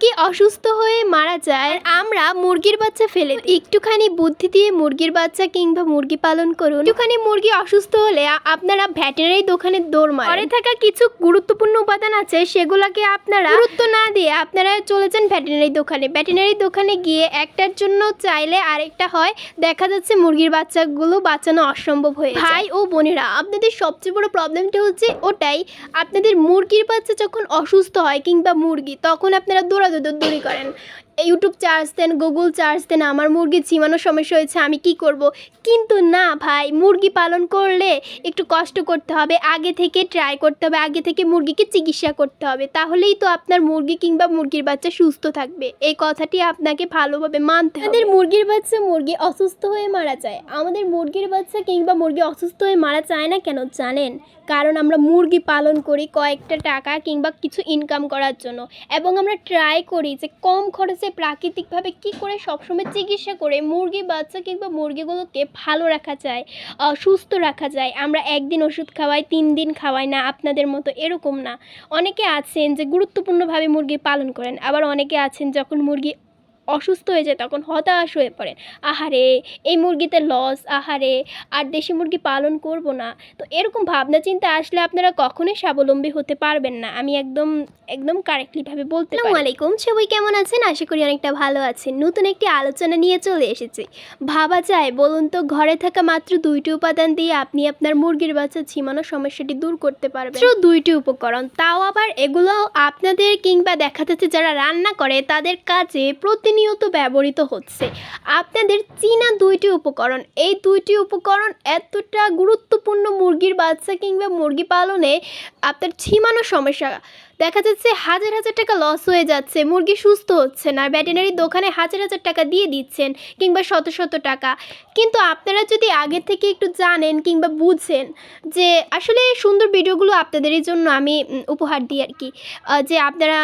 মুরগি অসুস্থ হয়ে মারা যায়, আমরা মুরগির বাচ্চা ফেলে একটুখানি বুদ্ধি দিয়ে মুরগির বাচ্চা কিংবা মুরগি পালন করুন। একটুখানি মুরগি অসুস্থ হলে আপনারা ভেটেরিনারি দোকানে দৌড় মারেন। ঘরে থাকা কিছু গুরুত্বপূর্ণ উপাদান আছে, সেগুলোকে আপনারা গুরুত্ব না দিয়ে আপনারা চলে যান ভেটেরিনারি দোকানে। ভেটেরিনারি দোকানে গিয়ে একটার জন্য চাইলে আরেকটা হয়। দেখা যাচ্ছে মুরগির বাচ্চাগুলো বাঁচানো অসম্ভব হয়ে। ভাই ও বোনেরা, আপনাদের সবচেয়ে বড় প্রবলেমটা হচ্ছে ওটাই, আপনাদের মুরগির বাচ্চা যখন অসুস্থ হয় কিংবা মুরগি, তখন আপনারা দৌড়াদৌড়ি করেন। ইউটিউব চার্জ দেন গুগল চার্জ দেন, আমার মুরগি ঝিমানোর সমস্যা হয়েছে, আমি কি করব? কিন্তু না ভাই, মুরগি পালন করলে একটু কষ্ট করতে হবে, আগে থেকে ট্রাই করতে হবে, আগে থেকে মুরগিকে চিকিৎসা করতে হবে। তাহলেই তো আপনার মুরগি কিংবা মুরগির বাচ্চা সুস্থ থাকবে। এই কথাটি আপনাকে ভালোভাবে মানতে আমাদের মুরগির বাচ্চা মুরগি অসুস্থ হয়ে মারা যায় আমাদের মুরগির বাচ্চা কিংবা মুরগি অসুস্থ হয়ে মারা যায় না কেন জানেন? কারণ আমরা মুরগি পালন করি কয়েকটা টাকা কিংবা কিছু ইনকাম করার জন্য। এবং আমরা ট্রাই করি যে কম খরচে প্রাকৃতিকভাবে কি করে সবসময় চিকিৎসা করে মুরগি, বাচ্চা কিংবা মুরগিগুলোকে ভালো রাখা যায় সুস্থ রাখা যায়। আমরা একদিন ওষুধ খাওয়াই, তিন দিন খাওয়াই না, আপনাদের মতো এরকম না। অনেকে আছেন যে গুরুত্বপূর্ণভাবে মুরগি পালন করেন। আবার অনেকে আছেন যখন মুরগি অসুস্থ হয়ে যায় তখন হতাশ হয়ে পড়েন আহারে এই মুরগিতে লস আহারে আর দেশি মুরগি পালন করব না। তো এরকম ভাবনা চিন্তা আসলে আপনারা কখনোই স্বাবলম্বী হতে পারবেন না। আমি একদম একদম কারেক্টলিভাবে বলতে আসসালামু আলাইকুম সবাই কেমন আছেন? আশা করি অনেকটা ভালো আছেন। নতুন একটি আলোচনা নিয়ে চলে এসেছি। ভাবা যায় বলুন তো ঘরে থাকা মাত্র দুইটি উপাদান দিয়ে আপনি আপনার মুরগির বাচ্চা ঝিমানোর সমস্যাটি দূর করতে পারবেন। মাত্র দুইটি উপকরণ। তাও আবার এগুলো আপনাদের কিংবা দেখা যাচ্ছে যারা রান্না করে তাদের কাজে প্রতিনিয়ত ব্যবহৃত হচ্ছে। আপনাদের চীনা দুইটি উপকরণ, এই দুইটি উপকরণ এতটা গুরুত্বপূর্ণ মুরগির বাচ্চা কিংবা মুরগি পালনে আপনার ছিমানো সমস্যা দেখা যাচ্ছে হাজার হাজার টাকা লস হয়ে যাচ্ছে, মুরগি সুস্থ হচ্ছে না ভেটেনারি দোকানে হাজার হাজার টাকা দিয়ে দিচ্ছেন কিংবা শত শত টাকা। কিন্তু আপনারা যদি আগে থেকে একটু জানেন কিংবা বুঝেন যে আসলে সুন্দর ভিডিওগুলো আপনাদেরই জন্য আমি উপহার দিই আর কি যে আপনারা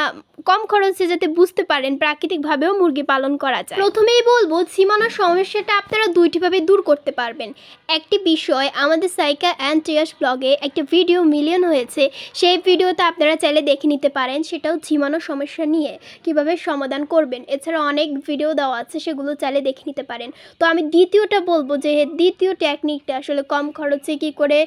কম খরচে যাতে বুঝতে পারেন প্রাকৃতিকভাবেও মুরগি পালন করা যায়। প্রথমেই বলব সীমানার সমস্যাটা আপনারা দুইটিভাবে দূর করতে পারবেন। একটি বিষয়, আমাদের সাইকা অ্যান্ড টিয়াস ব্লগে একটা ভিডিও মিলিয়ন হয়েছে, সেই ভিডিওতে আপনারা চাইলে দেখে নিতে পারেন, সেটাও ঝিমানো সমস্যা নিয়ে কীভাবে সমাধান করবেন। এছাড়া অনেক ভিডিও দেওয়া আছে, সেগুলো চাইলে দেখে নিতে পারেন। তো আমি দ্বিতীয়টা বলব যে, দ্বিতীয় টেকনিকটা আসলে কম খরচে কি করে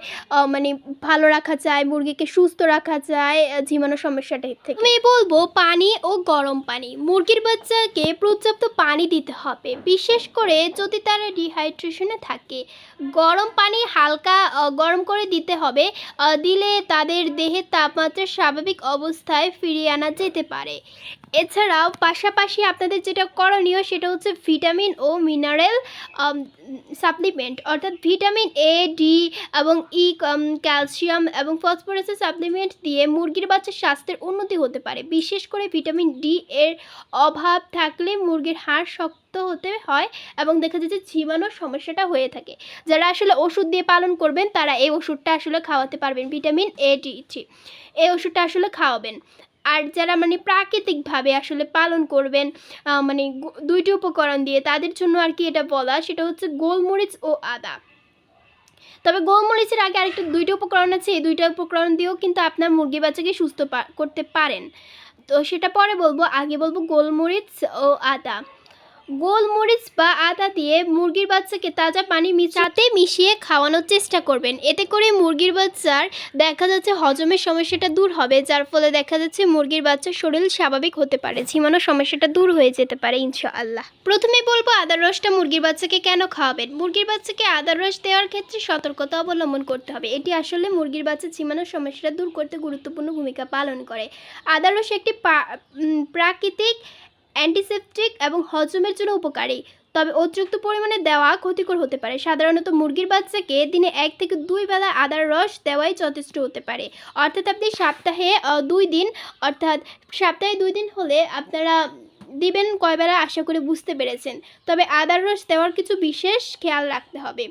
মানে ভালো রাখা যায়, মুরগিকে সুস্থ রাখা যায় ঝিমানো সমস্যাটা থেকে। আমি বলব পানি ও গরম পানি। মুরগির বাচ্চাকে পর্যাপ্ত পানি দিতে হবে। বিশেষ করে যদি তারা ডিহাইড্রেশনে থাকে। গরম পানি হালকা গরম করে দিতে হবে দিলে তাদের দেহের তাপমাত্রা স্বাভাবিক অবস্থায় ফিরিয়ে আনা যেতে পারে। এছাড়াও পাশাপাশি আপনাদের যেটা করণীয় সেটা হচ্ছে ভিটামিন ও মিনারেল সাপ্লিমেন্ট। অর্থাৎ ভিটামিন এ ডি এবং ই ক্যালসিয়াম এবং ফসফরাসের সাপ্লিমেন্ট দিয়ে মুরগির বাচ্চার স্বাস্থ্যের উন্নতি হতে পারে। বিশেষ করে ভিটামিন ডি এর অভাব থাকলে মুরগির হাড় শক্ত হতে হয় এবং দেখা যাচ্ছে ঝিমানোর সমস্যাটা হয়ে থাকে। যারা আসলে ওষুধ দিয়ে পালন করবেন, তারা এই ওষুধটা আসলে খাওয়াতে পারবেন। ভিটামিন এ ডি থ্রি এই ওষুধটা আসলে খাওয়াবেন। আর যারা মানে প্রাকৃতিকভাবে আসলে পালন করবেন মানে দুইটি উপকরণ দিয়ে তাদের জন্য আর কি এটা বলা, সেটা হচ্ছে গোলমরিচ ও আদা। তবে গোলমরিচের আগে আরেকটা দুইটা উপকরণ আছে, এই দুইটা উপকরণ দিয়েও কিন্তু আপনার মুরগি বাচ্চাকে সুস্থ করতে পারেন। তো সেটা পরে বলব, আগে বলব গোলমরিচ ও আদা। গোলমরিচ বা আদা দিয়ে মুরগির বাচ্চাকে তাজা পানি মিশাতে মিশিয়ে খাওয়ানোর চেষ্টা করবেন। এতে করে মুরগির বাচ্চার দেখা যাচ্ছে হজমের সমস্যাটা দূর হবে, যার ফলে দেখা যাচ্ছে মুরগির বাচ্চার শরীর স্বাভাবিক হতে পারে, ঝিমানোর সমস্যাটা দূর হয়ে যেতে পারে, ইনশাআল্লাহ। প্রথমে বলব, আদার রসটা মুরগির বাচ্চাকে কেন খাওয়াবেন? মুরগির বাচ্চাকে আদার রস দেওয়ার ক্ষেত্রে সতর্কতা অবলম্বন করতে হবে। এটি আসলে মুরগির বাচ্চা ঝিমানোর সমস্যাটা দূর করতে গুরুত্বপূর্ণ ভূমিকা পালন করে। আদার রস একটি প্রাকৃতিক অ্যান্টিসেপটিক এবং হজমের জন্য উপকারী। তবে অতিরিক্ত পরিমাণে দেওয়া ক্ষতিকর হতে পারে। সাধারণত মুরগির বাচ্চাকে দিনে এক থেকে দুই বেলা আদার রস দেওয়াই যথেষ্ট হতে পারে। অর্থাৎ আপনি সপ্তাহে দুই দিন, অর্থাৎ সপ্তাহে দুই দিন হলে আপনারা দিবেন কয় বেলা আশা করে বুঝতে পেরেছেন। তবে আদার রস দেওয়ার কিছু বিশেষ খেয়াল রাখতে হবে।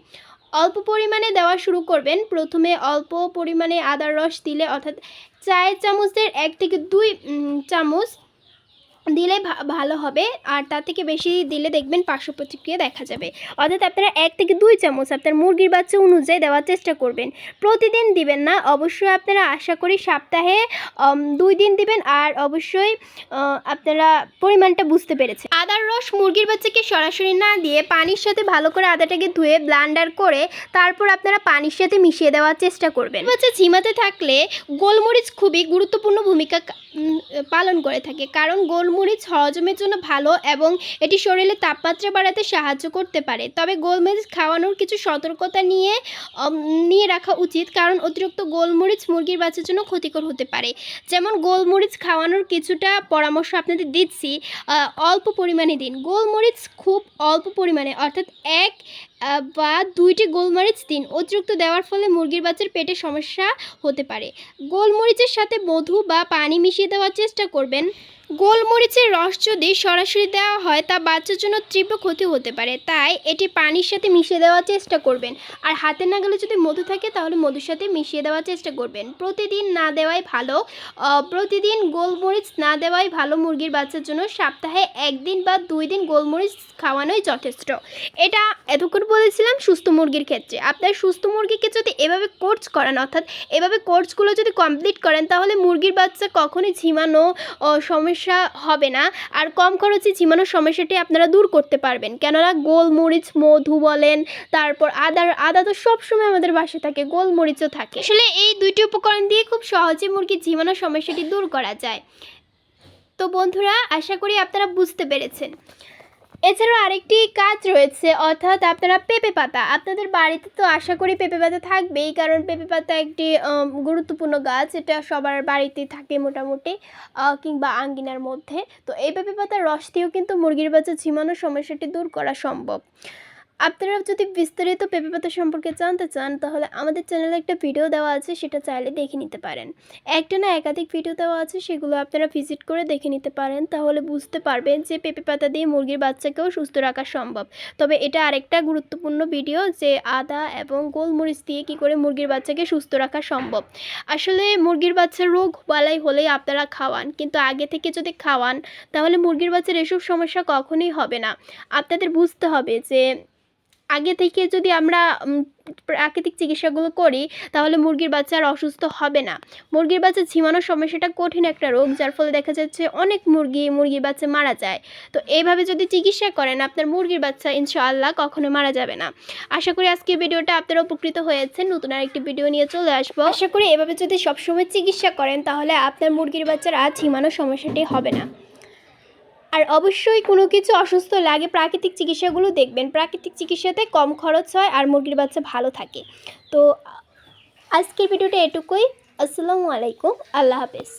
অল্প পরিমাণে দেওয়া শুরু করবেন। প্রথমে অল্প পরিমাণে আদার রস দিলে, অর্থাৎ চায়ের চামচের এক থেকে দুই চামচ দিলে ভালো হবে, আর তার থেকে বেশি দিলে দেখবেন পার্শ্ব প্রতিক্রিয়া দেখা যাবে। অর্থাৎ আপনারা এক থেকে দুই চামচ আপনার মুরগির বাচ্চা অনুযায়ী দেওয়ার চেষ্টা করবেন। প্রতিদিন দিবেন না, অবশ্যই আপনারা আশা করি সপ্তাহে দুই দিন দিবেন, আর অবশ্যই আপনারা পরিমাণটা বুঝতে পেরেছে আদার রস মুরগির বাচ্চাকে সরাসরি না দিয়ে পানির সাথে ভালো করে আদাটাকে ধুয়ে ব্লান্ডার করে তারপর আপনারা পানির সাথে মিশিয়ে দেওয়ার চেষ্টা করবেন। বাচ্চা ঝিমাতে থাকলে গোলমরিচ খুবই গুরুত্বপূর্ণ ভূমিকা পালন করে থাকে। কারণ গোলমরিচ হজমের জন্য ভালো এবং এটি শরীরে তাপমাত্রা বাড়াতে সাহায্য করতে পারে। তবে গোলমরিচ খাওয়ানোর কিছু সতর্কতা নিয়ে নিয়ে রাখা উচিত, কারণ অতিরিক্ত গোলমরিচ মুরগির বাচ্চার জন্য ক্ষতিকর হতে পারে। যেমন গোলমরিচ খাওয়ানোর কিছুটা পরামর্শ আপনাদের দিচ্ছি। অল্প পরিমাণে দিন। গোলমরিচ খুব অল্প পরিমাণে, অর্থাৎ এক বা দুইটি গোলমরিচ দিন। অতিরিক্ত দেওয়ার ফলে মুরগির বাচ্চার পেটে সমস্যা হতে পারে। গোলমরিচের সাথে মধু বা পানি মিশিয়ে দেওয়ার চেষ্টা করবেন। গোলমরিচের রস যদি সরাসরি দেওয়া হয়, তা বাচ্চার জন্য তীব্র ক্ষতি হতে পারে। তাই এটি পানির সাথে মিশিয়ে দেওয়ার চেষ্টা করবেন। আর হাতে না গেলে যদি মধু থাকে, তাহলে মধুর সাথে মিশিয়ে দেওয়ার চেষ্টা করবেন। প্রতিদিন না দেওয়াই ভালো। প্রতিদিন গোলমরিচ না দেওয়াই ভালো মুরগির বাচ্চার জন্য সপ্তাহে একদিন বা দুই দিন গোলমরিচ খাওয়ানোই যথেষ্ট। এটা এতক্ষণ বলেছিলাম সুস্থ মুরগির ক্ষেত্রে। আপনার সুস্থ মুরগিকে যদি এভাবে কোর্স করেন, অর্থাৎ এভাবে কোর্সগুলো যদি কমপ্লিট করেন, তাহলে মুরগির বাচ্চা কখনোই ঝিমানো সমস্যা হবে না। আর কম খরচে ঝিমানোর সমস্যাটি আপনারা দূর করতে পারবেন। কেননা গোলমরিচ, মধু বলেন, তারপর আদার আদা তো সবসময় আমাদের বাসায় থাকে, গোলমরিচও থাকে। আসলে এই দুইটি উপকরণ দিয়ে খুব সহজে মুরগির ঝিমানোর সমস্যাটি দূর করা যায়। তো বন্ধুরা, আশা করি আপনারা বুঝতে পেরেছেন। এছাড়াও আরেকটি কাজ রয়েছে, অর্থাৎ আপনারা পেঁপে পাতা। আপনাদের বাড়িতে তো আশা করি পেঁপে পাতা থাকবেই, কারণ পেঁপে পাতা একটি গুরুত্বপূর্ণ গাছ, এটা সবার বাড়িতে থাকে মোটামুটি কিংবা আঙ্গিনার মধ্যে। তো এই পেঁপে পাতার রস দিয়েও কিন্তু মুরগির বাচ্চা ঝিমানোর সমস্যাটি দূর করা সম্ভব। আপনারা যদি বিস্তারিত পেঁপে পাতা সম্পর্কে জানতে চান, তাহলে আমাদের চ্যানেলে একটা ভিডিও দেওয়া আছে, সেটা চাইলে দেখে নিতে পারেন। একটা না একাধিক ভিডিও দেওয়া আছে, সেগুলো আপনারা ভিজিট করে দেখে নিতে পারেন, তাহলে বুঝতে পারবেন যে পেঁপে পাতা দিয়ে মুরগির বাচ্চাকেও সুস্থ রাখা সম্ভব। তবে এটা আরেকটা গুরুত্বপূর্ণ ভিডিও যে আদা এবং গোলমরিচ দিয়ে কি করে মুরগির বাচ্চাকে সুস্থ রাখা সম্ভব। আসলে মুরগির বাচ্চার রোগ বালাই হলেই আপনারা খাওয়ান, কিন্তু আগে থেকে যদি খাওয়ান, তাহলে মুরগির বাচ্চার এসব সমস্যা কখনোই হবে না। আপনাদের বুঝতে হবে যে আগে থেকে যদি আমরা প্রাকৃতিক চিকিৎসাগুলো করি, তাহলে মুরগির বাচ্চা আর অসুস্থ হবে না। মুরগির বাচ্চা ঝিমানোর সমস্যাটা কঠিন একটা রোগ, যার ফলে দেখা যাচ্ছে অনেক মুরগি, মুরগির বাচ্চা মারা যায়। তো এইভাবে যদি চিকিৎসা করেন, আপনার মুরগির বাচ্চা ইনশাআল্লাহ কখনো মারা যাবে না। আশা করি আজকের ভিডিওটা আপনারা উপকৃত হয়েছেন। নতুন আরেকটি ভিডিও নিয়ে চলে আসব। আশা করি এভাবে যদি সবসময় চিকিৎসা করেন, তাহলে আপনার মুরগির বাচ্চার আর ঝিমানোর সমস্যাটি হবে না। আর অবশ্যই কোনো কিছু অসুস্থ লাগে, প্রাকৃতিক চিকিৎসাগুলো দেখবেন। প্রাকৃতিক চিকিৎসাতে কম খরচ হয় আর মুরগির বাচ্চা ভালো থাকে। তো আজকের ভিডিওটা এটুকুই। আসসালামু আলাইকুম। আল্লাহ হাফেজ।